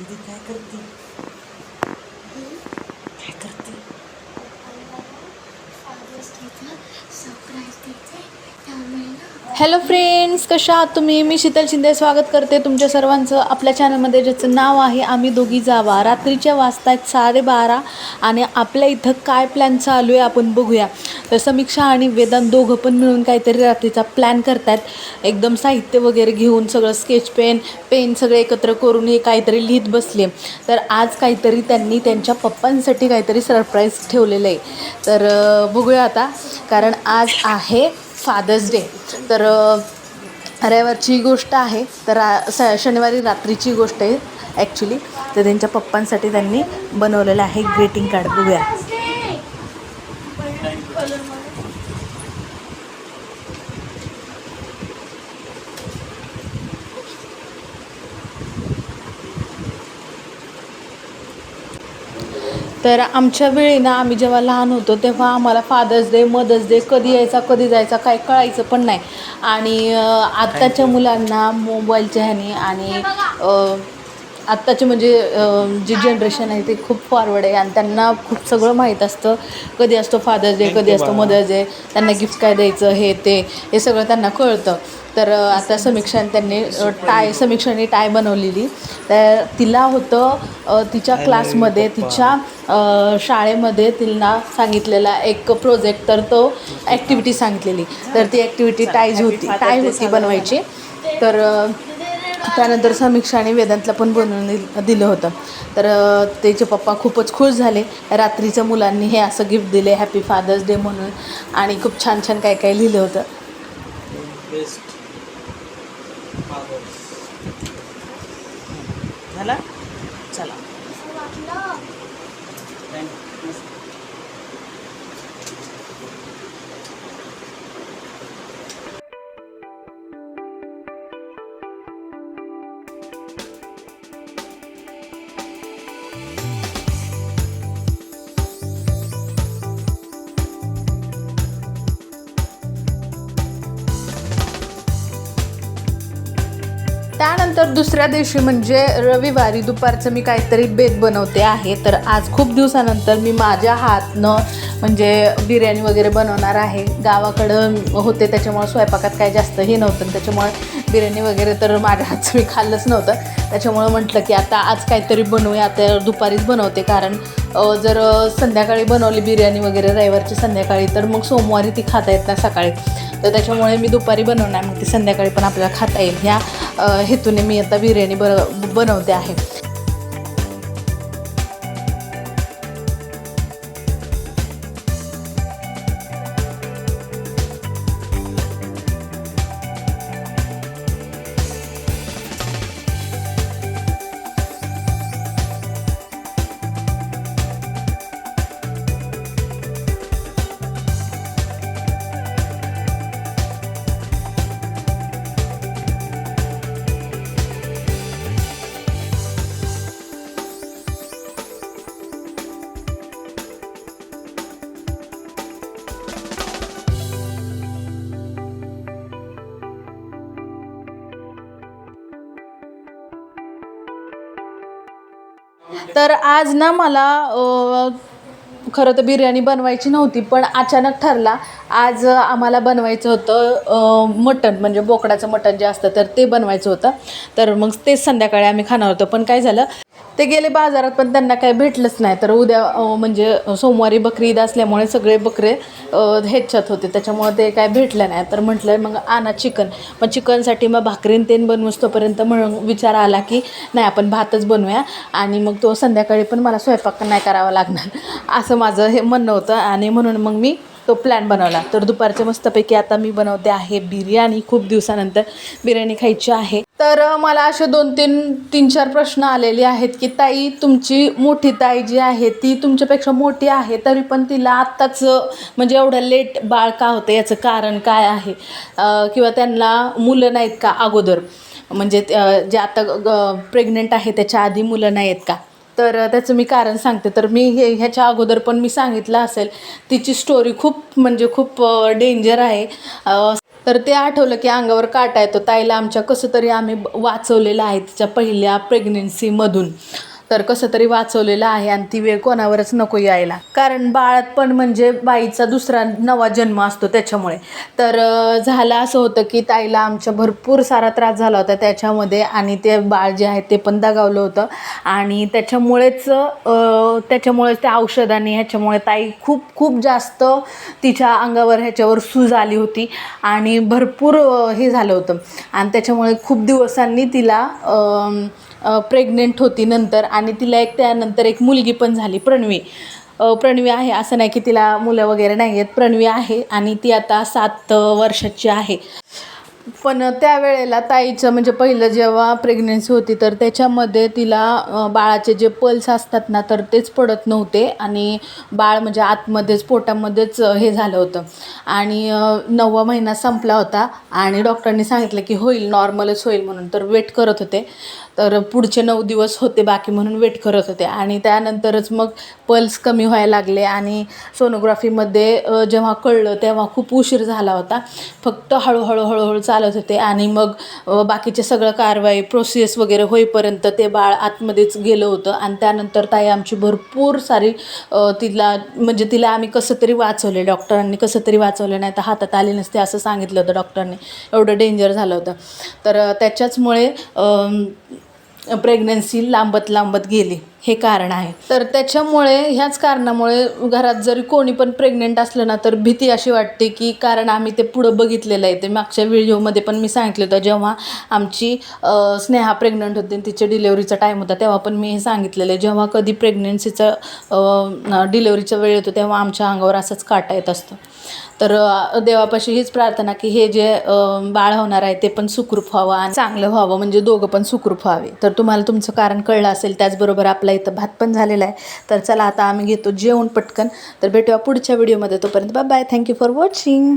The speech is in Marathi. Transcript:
दीदी काय करते हॅलो फ्रेंड्स कशा आहात तुम्ही? मी शीतल शिंदे स्वागत करते तुमच्या सर्वांचं. आपल्या चॅनलमध्ये ज्याचं नाव आहे आम्ही दोघी जावा. रात्रीच्या वाजतायत साडेबारा आणि आपल्या इथं काय प्लॅन चालू आहे आपण बघूया. तर समीक्षा आणि वेदांत दोघं पण मिळून काहीतरी रात्रीचा प्लॅन करतायत. एकदम साहित्य वगैरे घेऊन सगळं स्केच पेन पेन सगळे एकत्र करून हे काहीतरी लिहित बसले. तर आज काहीतरी त्यांनी त्यांच्या पप्पांसाठी काहीतरी सरप्राईज ठेवलेलं आहे. तर बघूया आता. कारण आज आहे फादर्स डे. तर रविवारची गोष्ट आहे तर रा स शनिवारी रात्रीची गोष्ट आहे ॲक्च्युली तर त्यांच्या पप्पांसाठी त्यांनी बनवलेलं आहे ग्रीटिंग कार्ड. बघूया. तर आमच्या वेळी ना आम्ही जेव्हा लहान होतो तेव्हा आम्हाला फादर्स डे मदर्स डे कधी यायचा कधी जायचा काय कळायचं पण नाही. आणि आत्ताच्या मुलांना मोबाईलच्या ह्याने आणि आत्ताचे म्हणजे जे जनरेशन आहे ते खूप फॉरवर्ड आहे आणि त्यांना खूप सगळं माहीत असतं. कधी असतो फादर्स डे कधी असतो मदर्स डे त्यांना गिफ्ट काय द्यायचं हे ते हे सगळं त्यांना कळतं. तर आता समीक्षाने त्यांनी टाय समीक्षाने टाय बनवलेली. तर तिला होतं तिच्या क्लासमध्ये तिच्या शाळेमध्ये तिला सांगितलेला एक प्रोजेक्ट तर तो ॲक्टिव्हिटी सांगितलेली. तर ती ॲक्टिव्हिटी टायज होती टाय होती बनवायची. तर त्यानंतर समीक्षाने वेदांतला पण बनवून दिल- दिलं होतं. तर त्याचे पप्पा खूपच खुश झाले. रात्रीच्या मुलांनी हे असं गिफ्ट दिले हॅपी फादर्स डे म्हणून. आणि खूप छान छान काय काय लिहिलं होतं. झाला? चला. त्यानंतर दुसऱ्या दिवशी म्हणजे रविवारी दुपारचं मी काहीतरी बेत बनवते आहे. तर आज खूप दिवसानंतर मी माझ्या हातनं म्हणजे बिर्याणी वगैरे बनवणार आहे. गावाकडं होते त्याच्यामुळं स्वयंपाकात काय जास्त हे नव्हतं. त्याच्यामुळे बिर्याणी वगैरे तर माझ्या हातचं मी खाल्लंच नव्हतं. त्याच्यामुळं म्हटलं की आता आज काहीतरी बनवूया आता दुपारीच बनवते. कारण जर संध्याकाळी बनवली बिर्याणी वगैरे रविवारची संध्याकाळी तर मग सोमवारी ती खाता येत ना सकाळी. तर त्याच्यामुळे मी दुपारी बनवणार मग ती संध्याकाळी पण आपल्याला खाता येईल. ह्या हेतूने मी आता बिर्याणी बर बनवते आहे. तर आज ना मला खरं तर बिर्याणी बनवायची नव्हती पण अचानक ठरला. आज आम्हाला बनवायचं होतं मटण म्हणजे बोकडाचं मटण जे असतं तर ते बनवायचं होतं. तर मग तेच संध्याकाळी आम्ही खाणार होतो. पण काय झालं ते गेले बाजारात पण त्यांना काही भेटलंच नाही. तर उद्या म्हणजे सोमवारी बकरी ईद असल्यामुळे सगळे बकरे ह्याच्यात होते. त्याच्यामुळे ते काय भेटलं नाही. तर म्हटलं मग आणा चिकन. मग चिकनसाठी मग भाकरीन तेन बनवूस तोपर्यंत म्हणून विचार आला की नाही आपण भातच बनवूया. आणि मग तो संध्याकाळी पण मला स्वयंपाक नाही करावा लागणार. असं माझं हे म्हणणं होतं. आणि म्हणून मग मी तो प्लॅन बनवला. तर दुपारच्या मस्तपैकी आता मी बनवते आहे बिर्याणी. खूप दिवसानंतर बिर्याणी खायची आहे. तर मला असे दोन तीन तीन चार प्रश्न आलेले आहेत की ताई तुमची मोठी ताई जी आहे ती तुमच्यापेक्षा मोठी आहे तरी पण तिला आत्ताच म्हणजे एवढं लेट बाळ का होतं? याचं कारण काय आहे? किंवा त्यांना मुलं नाहीत का अगोदर? म्हणजे जे आता प्रेग्नंट आहे त्याच्या आधी मुलं नाही आहेत का? तर त्याचं मी कारण सांगते. तर मी हे ह्याच्या अगोदर पण मी सांगितलं असेल तिची स्टोरी खूप म्हणजे खूप डेंजर आहे. तर ते आठवलं की अंगावर काटा येतो. ताईला आमच्या कसं तरी आम्ही वाचवलेलं आहे तिच्या पहिल्या प्रेग्नेन्सीमधून तर कसं तरी वाचवलेलं आहे आणि ती वेळ कोणावरच नको यायला. कारण बाळात पण म्हणजे बाईचा दुसरा नवा जन्म असतो त्याच्यामुळे. तर झालं असं होतं की ताईला आमच्या भरपूर सारा त्रास झाला होता त्याच्यामध्ये आणि ते बाळ जे आहे ते पण दगावलं होतं. आणि त्याच्यामुळेच त्याच्यामुळेच त्या औषधाने ह्याच्यामुळे ताई खूप खूप जास्त तिच्या अंगावर ह्याच्यावर सूज आली होती आणि भरपूर हे झालं होतं. आणि त्याच्यामुळे खूप दिवसांनी तिला प्रेग्नेंट होती नंतर आणि तिला एक त्यानंतर एक मुलगी पण झाली प्रणवी. प्रणवी आहे असं नाही की तिला मुलं वगैरे नाही आहेत. प्रणवी आहे आणि ती आता सात वर्षाची आहे. पण त्यावेळेला ताईचं म्हणजे पहिलं जेव्हा प्रेग्नन्सी होती तर त्याच्यामध्ये तिला बाळाचे जे पल्स असतात ना तर तेच पडत नव्हते आणि बाळ म्हणजे आतमध्येच पोटामध्येच हे झालं होतं. आणि नववा महिना संपला होता आणि डॉक्टरांनी सांगितलं की होईल नॉर्मलच होईल म्हणून. तर वेट करत होते. तर पुढचे नऊ दिवस होते बाकी म्हणून वेट करत होते. आणि त्यानंतरच मग पल्स कमी व्हायला लागले आणि सोनोग्राफीमध्ये जेव्हा कळलं तेव्हा खूप उशीर झाला होता. फक्त हळूहळू हळूहळू चालत होते आणि मग बाकीचे सगळं कारवाई प्रोसेस वगैरे होईपर्यंत ते बाळ आतमध्येच गेलं होतं. आणि त्यानंतर ताई आमची भरपूर सारी तिला म्हणजे तिला आम्ही कसं तरी वाचवले डॉक्टरांनी कसं तरी वाचवलं नाही तर हातात आले नसते असं सांगितलं होतं डॉक्टरांनी. एवढं डेंजर झालं होतं. तर त्याच्याचमुळे प्रेग्नन्सी लांबत लांबत गेली. हे कारण आहे. तर त्याच्यामुळे ह्याच कारणामुळे घरात जरी कोणी पण प्रेग्नेंट असलं ना तर भीती अशी वाटते की कारण आम्ही ते पुढं बघितलेलं आहे. ते मागच्या व्हिडिओमध्ये पण मी सांगितलं होतं. जेव्हा आमची स्नेहा प्रेग्नंट होती आणि तिच्या डिलेवरीचा टाईम होता तेव्हा पण मी हे सांगितलेलं आहे. जेव्हा कधी प्रेग्नन्सीचं डिलेवरीचा वेळ येतो तेव्हा आमच्या अंगावर असंच काटा येत असतो. तर देवापाशी हीच प्रार्थना की हे जे बाळ होणार आहे ते पण सुखरूप व्हावं आणि चांगलं व्हावं म्हणजे दोघं पण सुखरूप व्हावे. तर तुम्हाला तुमचं कारण कळलं असेल त्याचबरोबर आपलं आपला इथं भात पण झालेला आहे. तर चला आता आम्ही घेतो जेवण पटकन. तर भेटूया पुढच्या व्हिडिओमध्ये तोपर्यंत bye bye thank you for watching